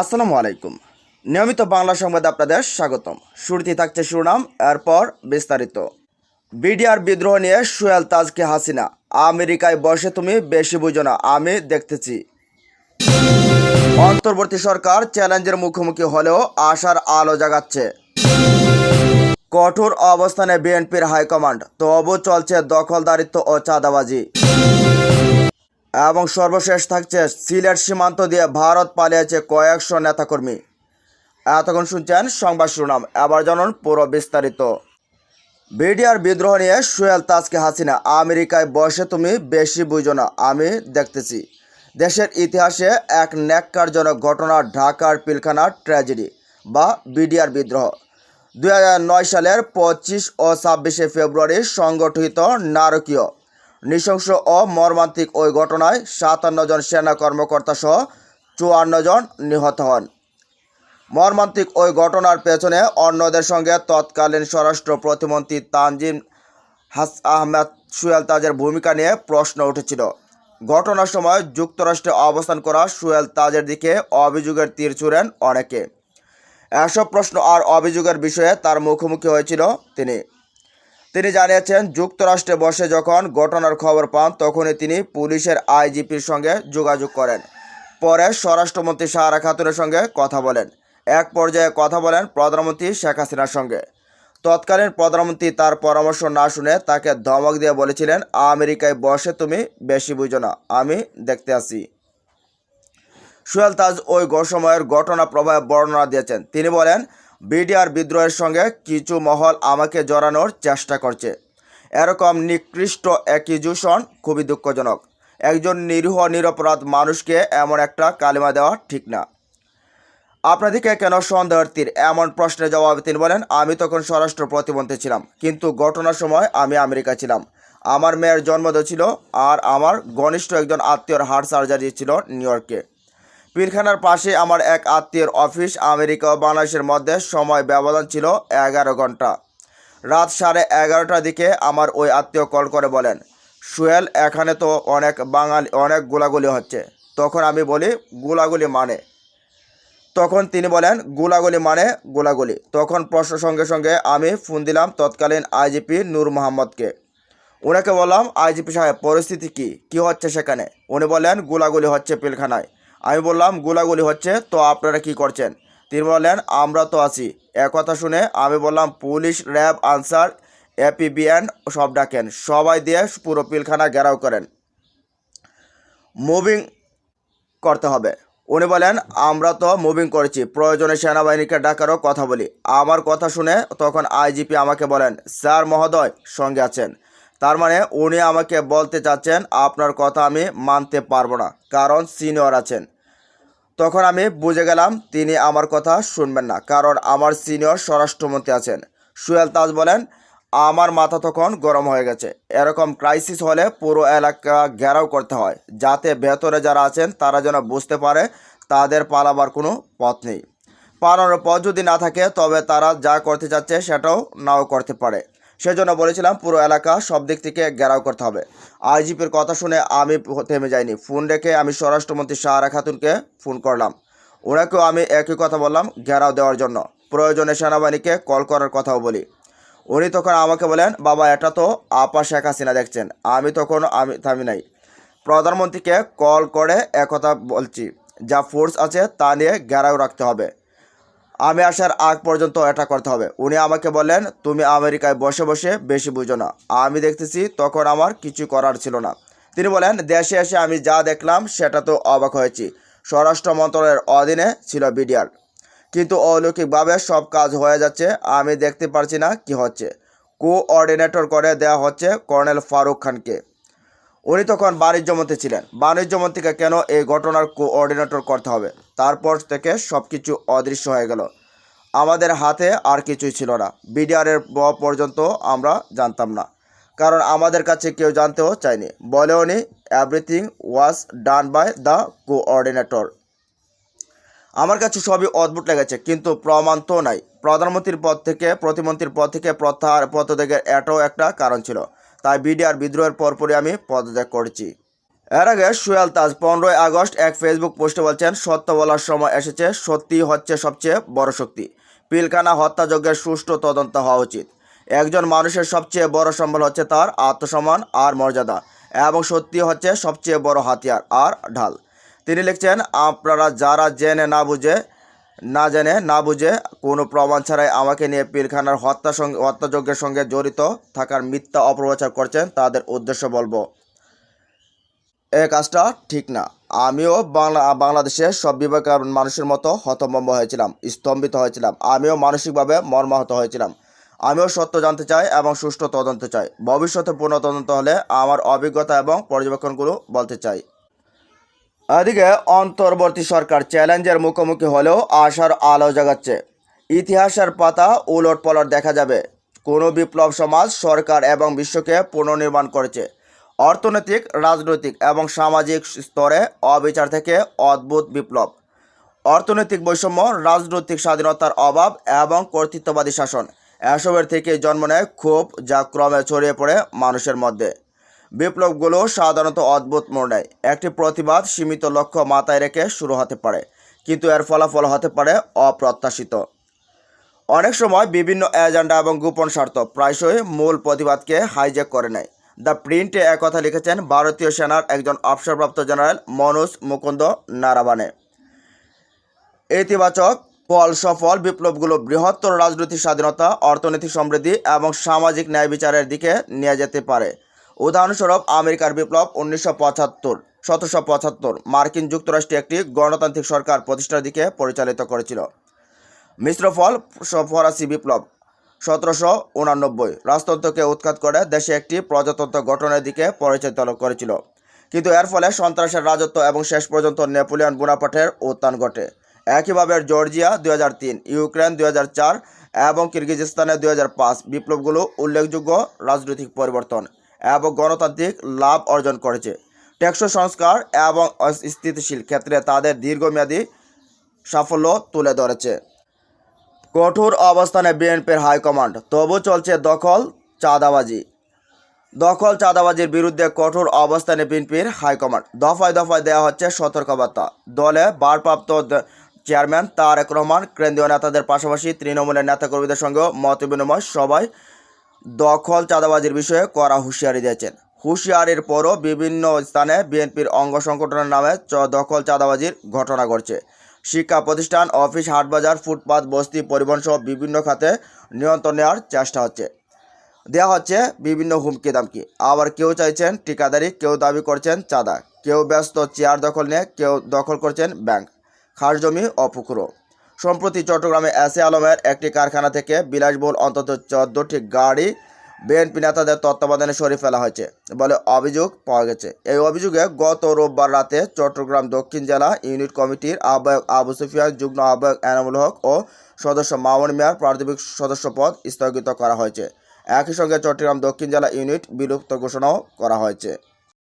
আসসালামু আলাইকুম। নিয়মিত বাংলা সংবাদ আপনাদের স্বাগতম। শুরুতে থাকছে শিরোনাম এরপর বিস্তারিত। বিডিআর বিদ্রোহ নিয়ে সুয়েল তাজকে হাসিনা। আমেরিকায় বসে তুমি বেশি বুঝো না, আমি দেখতেছি। অন্তর্বর্তী সরকার চ্যালেঞ্জের মুখোমুখি হলেও আশার আলো জাগাচ্ছে। কঠোর অবস্থানে বিএনপির হাইকমান্ড, তবু চলছে দখলদারিত্ব ও চাঁদাবাজি। এবং সর্বশেষ থাকছে সিলেট সীমান্ত দিয়ে ভারত পালিয়েছে কয়েকশো নেতাকর্মী। এতক্ষণ শুনছেন সংবাদ শিরোনাম। এবার জানুন পুরো বিস্তারিত। বিডিআর বিদ্রোহ নিয়ে সুয়েল তাজকে হাসিনা, আমেরিকায় বসে তুমি বেশি বুঝো না, আমি দেখতেছি। দেশের ইতিহাসে এক ন্যাক্কারজনক ঘটনা, ঢাকার পিলখানার ট্র্যাজেডি বা বিডিআর বিদ্রোহ। দু হাজার নয় সালের পঁচিশ ও ছাব্বিশে ফেব্রুয়ারি সংগঠিত নারকীয় নৃশংস ও মর্মান্তিক ওই ঘটনায় সাতান্ন জন সেনা কর্মকর্তা সহ চুয়ান্ন জন নিহত হন। মর্মান্তিক ওই ঘটনার পেছনে অন্যদের সঙ্গে তৎকালীন স্বরাষ্ট্র প্রতিমন্ত্রী তানজিম হাস আহমেদ সুয়েল তাজের ভূমিকা নিয়ে প্রশ্ন উঠেছিল। ঘটনার সময় যুক্তরাষ্ট্রে অবস্থান করা সুয়েল তাজের দিকে অভিযোগের তীর ছুড়েন অনেকে। এসব প্রশ্ন আর অভিযোগের বিষয়ে তার মুখোমুখি হয়েছিল তিনি। তিনি জানিয়েছেন, যুক্তরাষ্ট্রে বসে যখন ঘটনার খবর পান, তখনই তিনি পুলিশের আইজিপির সঙ্গে যোগাযোগ করেন। পরে স্বরাষ্ট্রমন্ত্রী সাহারা খাতুনের সঙ্গে কথা বলেন। এক পর্যায়ে কথা বলেন প্রধানমন্ত্রী শেখ হাসিনার সঙ্গে। তৎকালীন প্রধানমন্ত্রী তার পরামর্শ না শুনে তাকে ধমক দিয়ে বলেছিলেন, আমেরিকায় বসে তুমি বেশি বুঝো না, আমি দেখতে আসি সুয়েল তাজ ওই গো- সময়ের ঘটনা প্রবাহে বর্ণনা দিয়েছেন। তিনি বলেন বিডিআর বিদ্রোহের সঙ্গে কিছু মহল আমাকে জড়ানোর চেষ্টা করছে। এরকম নিকৃষ্ট অ্যাকিজুশন খুবই দুঃখজনক। একজন নিরীহ, নিরপরাধ মানুষকে এমন একটা কালিমা দেওয়া ঠিক না। আপনাদেরকে কেন সন্দেহের তীর? এমন প্রশ্নের জবাবে তিনি বলেন, আমি তখন স্বরাষ্ট্র প্রতিমন্ত্রী ছিলাম, কিন্তু ঘটনার সময় আমি আমেরিকা ছিলাম। আমার মেয়ের জন্মদিন ছিল আর আমার ঘনিষ্ঠ একজন আত্মীয়র হার্ট সার্জারি ছিল নিউ ইয়র্কে। পিলখানার পাশে আমার এক আত্মীয়ের অফিস আমেরিকা ও বাংলাদেশের মধ্যে সময় ব্যবধান ছিল এগারো ঘণ্টা। রাত সাড়ে এগারোটার দিকে আমার ওই আত্মীয় কল করে বলেন, সুহেল, এখানে তো অনেক বাঙালি, অনেক গোলাগুলি হচ্ছে। তখন আমি বলি, গোলাগুলি মানে? তখন তিনি বলেন, গোলাগুলি মানে গোলাগুলি। তখন প্রশ্ন সঙ্গে সঙ্গে আমি ফোন দিলাম তৎকালীন আইজিপি নূর মোহাম্মদকে। ওনাকে বললাম, আইজিপি সাহেব, পরিস্থিতি কি? কি হচ্ছে সেখানে? উনি বলেন গোলাগুলি হচ্ছে পিলখানায় আমি বললাম, গোলাগুলি হচ্ছে, তো আপনারা কি করছেন? তিনি বললেন, আমরা তো আছি। একথা শুনে আমি বললাম, পুলিশ, র্যাব, আনসার, এপিবিএন সব ডাকেন। সবাই দিয়ে পুরো পিলখানা ঘেরাও করেন। মুভিং করতে হবে। উনি বলেন, আমরা তো মুভিং করেছি। প্রয়োজনে সেনাবাহিনীকে ডাকারও কথা বলি। আমার কথা শুনে তখন আইজিপি আমাকে বলেন, স্যার মহোদয়, সঙ্গে আছেন। তার মানে উনি আমাকে বলতে চাচ্ছেন, আপনার কথা আমি মানতে পারব না, কারণ সিনিয়র আছেন। তখন আমি বুঝে গেলাম তিনি আমার কথা শুনবেন না, কারণ আমার সিনিয়র স্বরাষ্ট্রমন্ত্রী আছেন। সুয়েল তাজ বলেন, আমার মাথা তখন গরম হয়ে গেছে। এরকম ক্রাইসিস হলে পুরো এলাকা ঘেরাও করতে হয়, যাতে ভেতরে যারা আছেন তারা যেন বুঝতে পারে তাদের পালাবার কোনো পথ নেই। পালানোর পথ যদি না থাকে, তবে তারা যা করতে চাচ্ছে সেটাও নাও করতে পারে। সেজন্য বলেছিলাম পুরো এলাকা সব দিক থেকে ঘেরাও করতে হবে। আইজিপির কথা শুনে আমি থেমে যাইনি। ফোন রেখে আমি স্বরাষ্ট্রমন্ত্রী সাহারা খাতুনকে ফোন করলাম। ওনাকেও আমি একই কথা বললাম ঘেরাও দেওয়ার জন্য। প্রয়োজনে সেনাবাহিনীকে কল করার কথাও বলি। উনি তখন আমাকে বলেন, বাবা, এটা তো আপা শেখ হাসিনা দেখছেন। আমি তখন আমি থামি নাই। প্রধানমন্ত্রীকে কল করে একথা বলছি। যা ফোর্স আছে তা নিয়ে ঘেরাও রাখতে হবে। আমি আসার আগ পর্যন্ত এটা করতে হবে। উনি আমাকে বলেন তুমি আমেরিকায় বসে বসে বেশি বুঝো না। আমি দেখতেছি তখন আমার কিছু করার ছিল না। তিনি বলেন, দেশে এসে আমি যা দেখলাম সেটা তো অবাক হয়েছি। স্বরাষ্ট্র মন্ত্রণালয়ের অধীনে ছিল বিডিআর। কিন্তু অলৌকিকভাবে সব কাজ হয়ে যাচ্ছে, আমি দেখতে পারছি না কি হচ্ছে। কোঅর্ডিনেটর করে দেওয়া হচ্ছে কর্নেল ফারুক খানকে। উনি তখন বাণিজ্য মন্ত্রী ছিলেন। বাণিজ্য মন্ত্রীকে কেন এই ঘটনার কোঅর্ডিনেটর করতে হবে? তারপর থেকে সব কিছু অদৃশ্য হয়ে গেল। আমাদের হাতে আর কিছুই ছিল না। বিডিআরের পর্যন্ত আমরা জানতাম না। কারণ আমাদের কাছে কেউ জানতেও চায়নি। বলেও নি everything was done by the coordinator. আমার কাছে সবই অদ্ভুত লেগেছে, কিন্তু প্রমাণ তো নাই। প্রধানমন্ত্রীর পদ থেকে, প্রতিমন্ত্রীর পদ থেকে প্রত্যাহার পদত্যাগের এটাও একটা কারণ ছিল। তাই বিডিআর বিদ্রোহের পরপরই আমি পদত্যাগ করেছি। এর আগে সুয়েল তাজ পনেরোই আগস্ট এক ফেসবুক পোস্টে বলছেন, সত্য বলার সময় এসেছে সত্যি হচ্ছে সবচেয়ে বড় শক্তি। পিলখানা হত্যাযজ্ঞের সুষ্ঠু তদন্ত হওয়া উচিত। একজন মানুষের সবচেয়ে বড় সম্বল হচ্ছে তার আত্মসম্মান আর মর্যাদা, এবং সত্যি হচ্ছে সবচেয়ে বড় হাতিয়ার আর ঢাল। তিনি লিখছেন, আপনারা যারা জেনে না বুঝে, না জেনে না বুঝে, কোনো প্রমাণ ছাড়াই আমাকে নিয়ে পিলখানার হত্যা সঙ্গে হত্যাযজ্ঞের সঙ্গে জড়িত থাকার মিথ্যা অপপ্রচার করছেন, তাদের উদ্দেশ্য বলব। এ কাজটা ঠিক না। আমিও বাংলা, বাংলাদেশের সব বিবেকের মানুষের মতো হতভম্ব হয়েছিলাম, স্তম্ভিত হয়েছিলাম। আমিও মানসিকভাবে মর্মাহত হয়েছিলাম। আমিও সত্য জানতে চাই এবং সুষ্ঠু তদন্ত চাই। ভবিষ্যতে পুনঃ তদন্ত হলে আমার অভিজ্ঞতা এবং পর্যবেক্ষণগুলো বলতে চাই। এদিকে অন্তর্বর্তী সরকার চ্যালেঞ্জের মুখোমুখি হলেও আশার আলো জাগাচ্ছে। ইতিহাসের পাতা উলট পলট দেখা যাবে। কোনো বিপ্লব সমাজ সরকার এবং বিশ্বকে পুনর্নির্মাণ করেছে। অর্থনৈতিক, রাজনৈতিক এবং সামাজিক স্তরে অবিচার থেকে অদ্ভুত বিপ্লব। অর্থনৈতিক বৈষম্য, রাজনৈতিক স্বাধীনতার অভাব এবং কর্তৃত্ববাদী শাসন, এসবের থেকে জন্ম নেয় ক্ষোভ যা ক্রমে ছড়িয়ে পড়ে মানুষের মধ্যে। বিপ্লবগুলো সাধারণত অদ্ভুত মোড় নেয়। একটি প্রতিবাদ সীমিত লক্ষ্য মাথায় রেখে শুরু হতে পারে, কিন্তু এর ফলাফল হতে পারে অপ্রত্যাশিত। অনেক সময় বিভিন্ন এজেন্ডা এবং গোপন স্বার্থ প্রায়শই মূল প্রতিবাদকে হাইজ্যাক করে নেয়। দ্য প্রিন্টে একথা লিখেছেন ভারতীয় সেনার একজন অবসরপ্রাপ্ত জেনারেল মনোজ মুকুন্দ নারাবানে। ইতিবাচক, ফল সফল, বিপ্লবগুলো বৃহত্তর রাজনৈতিক স্বাধীনতা, অর্থনৈতিক সমৃদ্ধি এবং সামাজিক ন্যায় বিচারের দিকে নিয়ে যেতে পারে। উদাহরণস্বরূপ, আমেরিকার বিপ্লব উনিশশো পঁচাত্তর, সতেরোশো পঁচাত্তর, মার্কিন যুক্তরাষ্ট্রে একটি গণতান্ত্রিক সরকার প্রতিষ্ঠার দিকে পরিচালিত করেছিল। মিশ্র ফল, ফরাসি বিপ্লব সতেরোশো উনানব্বই। রাজতন্ত্রকে উৎখাত করে দেশে একটি প্রজাতন্ত্র গঠনের দিকে পরিচালিত করেছিল। কিন্তু এর ফলে সন্ত্রাসের রাজত্ব এবং শেষ পর্যন্ত নেপোলিয়ন বোনাপাটের উত্থান ঘটে। একইভাবে জর্জিয়া দুই হাজার তিন, ইউক্রেন দুই হাজার চার এবং কিরগিজস্তানে দুই হাজার পাঁচ বিপ্লবগুলো উল্লেখযোগ্য রাজনৈতিক পরিবর্তন এবং গণতান্ত্রিক লাভ অর্জন করেছে। টেকসই সংস্কার এবং স্থিতিশীল ক্ষেত্রে তাদের দীর্ঘমেয়াদী সাফল্য তুলে ধরেছে। কঠোর অবস্থানে বিএনপির হাইকমান্ড। তবু চলছে দখল, চাঁদাবাজি। দখল, চাঁদাবাজির বিরুদ্ধে কঠোর অবস্থানে বিএনপির হাইকমান্ড। দফায় দফায় দেওয়া হচ্ছে সতর্কবার্তা। দলে ভারপ্রাপ্ত দ- চেয়ারম্যান তারেক রহমান, কেন্দ্রীয় নেতাদের পাশাপাশি তৃণমূলের নেতাকর্মীদের সঙ্গেও মত বিনিময় সবাই দখল, চাঁদাবাজির বিষয়ে করা হুঁশিয়ারি দিয়েছেন। হুঁশিয়ারির পরও বিভিন্ন স্থানে বিএনপির অঙ্গ সংগঠনের নামে দখল, চাঁদাবাজির ঘটনা ঘটছে। শিক্ষা প্রতিষ্ঠান, অফিস, হাটবাজার, ফুটপাত, বস্তি পরিবহন সহ বিভিন্ন খাতে নিয়ন্ত্রণ নেওয়ার চেষ্টা হচ্ছে। দেওয়া হচ্ছে বিভিন্ন হুমকি দামকি। আবার কেউ চাইছেন ঠিকাদারি, কেউ দাবি করছেন চাঁদা, কেউ ব্যস্ত চেয়ার দখল নিয়ে, কেউ দখল করছেন ব্যাংক, খাস জমি ও পুকুরও সম্প্রতি চট্টগ্রামে এসে আলমের একটি কারখানা থেকে বিলাসবহুল অন্তত চোদ্দটি গাড়ি বিএনপি নেতাদের তত্ত্বাবধানে সরিয়ে ফেলা হয়েছে বলে অভিযোগ পাওয়া গেছে। এই অভিযোগে গত রোববার রাতে চট্টগ্রাম দক্ষিণ জেলা ইউনিট কমিটির আহ্বায়ক আবু সুফিয়ান, যুগ্ম আহ্বায়ক এনামুল হক ও সদস্য মামুন মিয়ার প্রাথমিক সদস্য পদ স্থগিত করা হয়েছে। একই সঙ্গে চট্টগ্রাম দক্ষিণ জেলা ইউনিট বিলুপ্ত ঘোষণাও করা হয়েছে।